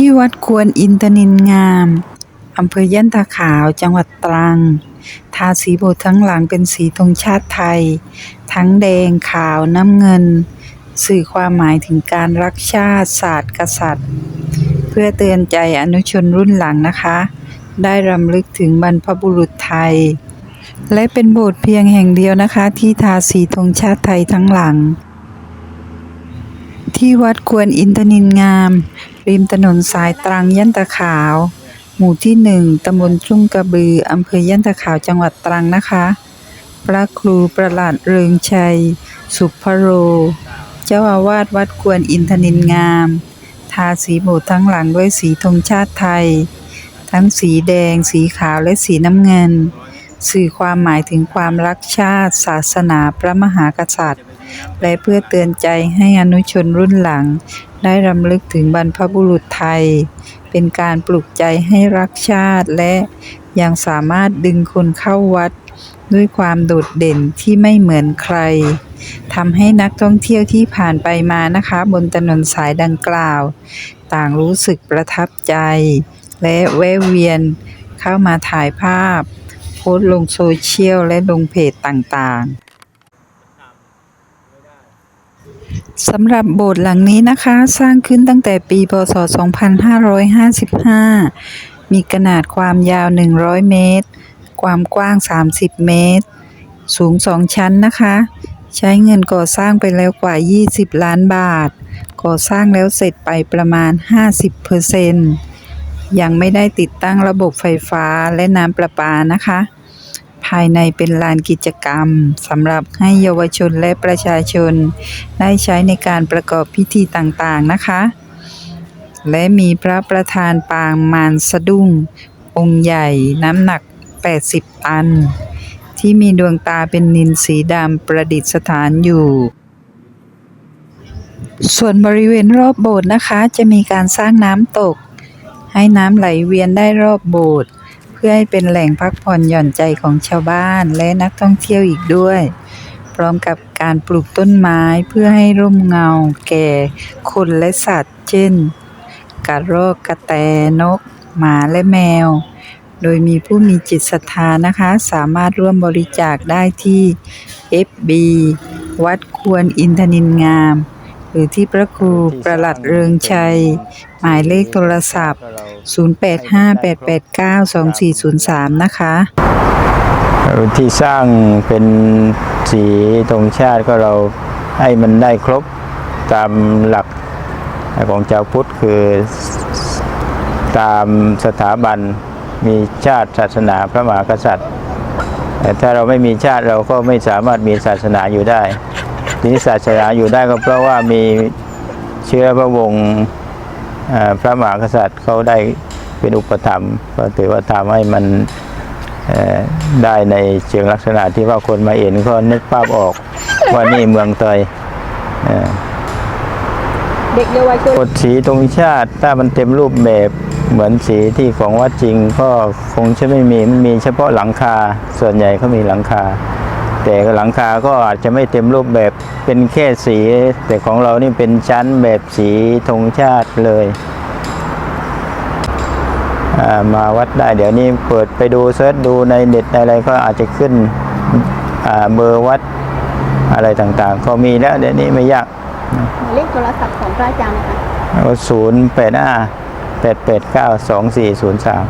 ที่วัดควรอินทนินงามอำเภอย่านตาขาวจังหวัดตรัง ทาสีโบสถ์ทั้งหลังเป็นสีธงชาติไทย ทั้งแดงขาวน้ำเงิน สื่อความหมายถึงการรักชาติศาสตร์กษัตริย์ เพื่อเตือนใจอนุชนรุ่นหลังนะคะ ได้รำลึกถึงบรรพบุรุษไทย และเป็นโบสถ์เพียงแห่งเดียวนะคะ ที่ทาสีธงชาติไทยทั้งหลังที่วัดควรอินทนินงาม ริมถนนสายตรังยันตะขาว หมู่ที่หนึ่งตำบลทุ่งกระบืออำเภอยันตะขาวจังหวัดตรังนะคะ พระครูประหลัดเริงชัย สุภโร เจ้าอาวาสวัดควรอินทนินงาม ทาสีโบสถ์ทั้งหลังด้วยสีธงชาติไทย ทั้งสีแดง สีขาวและสีน้ำเงิน สื่อความหมายถึงความรักชาติ ศาสนาพระมหากษัตริย์ และเพื่อเตือนใจให้อนุชนรุ่นหลัง ได้รำลึกถึงบรรพบุรุษไทย เป็นการปลุกใจให้รักชาติและยังสามารถดึงคนเข้าวัด ด้วยความโดดเด่นที่ไม่เหมือนใครทำให้นักท่องเที่ยวที่ผ่านไปมานะคะ บนถนนสายดังกล่าว ต่างรู้สึกประทับใจ และแวะเวียนเข้ามาถ่ายภาพ พสต์ลงโซเชียลและลงเพจต่างๆ สำหรับโบสถ์หลังนี้นะคะ สร้างขึ้นตั้งแต่ปี พศ 2555 มีขนาดความยาว 100 เมตร ความกว้าง 30 เมตร สูง 2 ชั้นนะคะ ใช้เงินก่อสร้างไปแล้วกว่า 20 ล้านบาท ก่อสร้างแล้วเสร็จไปประมาณ 50%ยังไม่ได้ติดตั้งระบบไฟฟ้าและน้ำประปานะคะ ภายในเป็นลานกิจกรรมสำหรับให้เยาวชนและประชาชน ได้ใช้ในการประกอบพิธีต่างๆนะคะ และมีพระประธานปางมารสะดุ้ง องค์ใหญ่น้ำหนัก 80 ตัน ที่มีดวงตาเป็นนิลสีดำประดิษฐานอยู่ส่วนบริเวณรอบโบสถ์นะคะ จะมีการสร้างน้ำตก ให้น้ำไหลเวียนได้รอบโบสถ์ เพื่อให้เป็นแหล่งพักผ่อนหย่อนใจของชาวบ้านและนักท่องเที่ยวอีกด้วย พร้อมกับการปลูกต้นไม้เพื่อให้ร่มเงาแก่คนและสัตว์ เช่นกระรอกกระแตนก หมาและแมว โดยมีผู้มีจิตศรัทธานะคะ สามารถร่วมบริจาคได้ที่ FB วัดควรอินทนินงาม รือที่พระครูประหลัดเริงชัย หมายเลขโทรศัพท์ 0858892403 นะคะ ที่สร้างเป็นสีธงชาติก็เราให้มันได้ครบตามหลักของชาวพุทธคือตามสถาบันมีชาติศาสนาพระมหากษัตริย์ แต่ถ้าเราไม่มีชาติเราก็ไม่สามารถมีศาสนาอยู่ได้ ทีนี้ศาสนาอยู่ได้ก็เพราะว่ามีเชื้อพระวงศ์เอ่อพระมหากษัตริย์เขาได้เป็นอุปถัมภ์ก็ถือว่าทำให้มันเอ่อได้ในเชิงลักษณะที่ว่าคนมาเห็นก็นึกภาพออกว่านี่เมืองเตยเอ่อเด็กเยาวชนกฎสีธงชาติถ้ามันเต็มรูปแบบเหมือนสีที่ของวัดจริงก็คงจะไม่มีมันมีเฉพาะหลังคาส่วนใหญ่เขามีหลังคา แต่หลังคาก็อาจจะไม่เต็มรูปแบบเป็นแค่สี แต่ของเรานี่เป็นชั้นแบบสีธงชาติเลยอ่ามาวัดได้เดี๋ยวนี้เปิดไปดูเซิร์ชดูในเน็ตในอะไรก็อาจจะขึ้นอ่าเบอร์วัดอะไรต่างๆ ก็มีแล้วเดี๋ยวนี้ไม่ยากหมายเลขโทรศัพท์ของพระอาจารย์นะคะศูนย์แปดห้าแปดแปดเก้าสองสี่ศูนย์สาม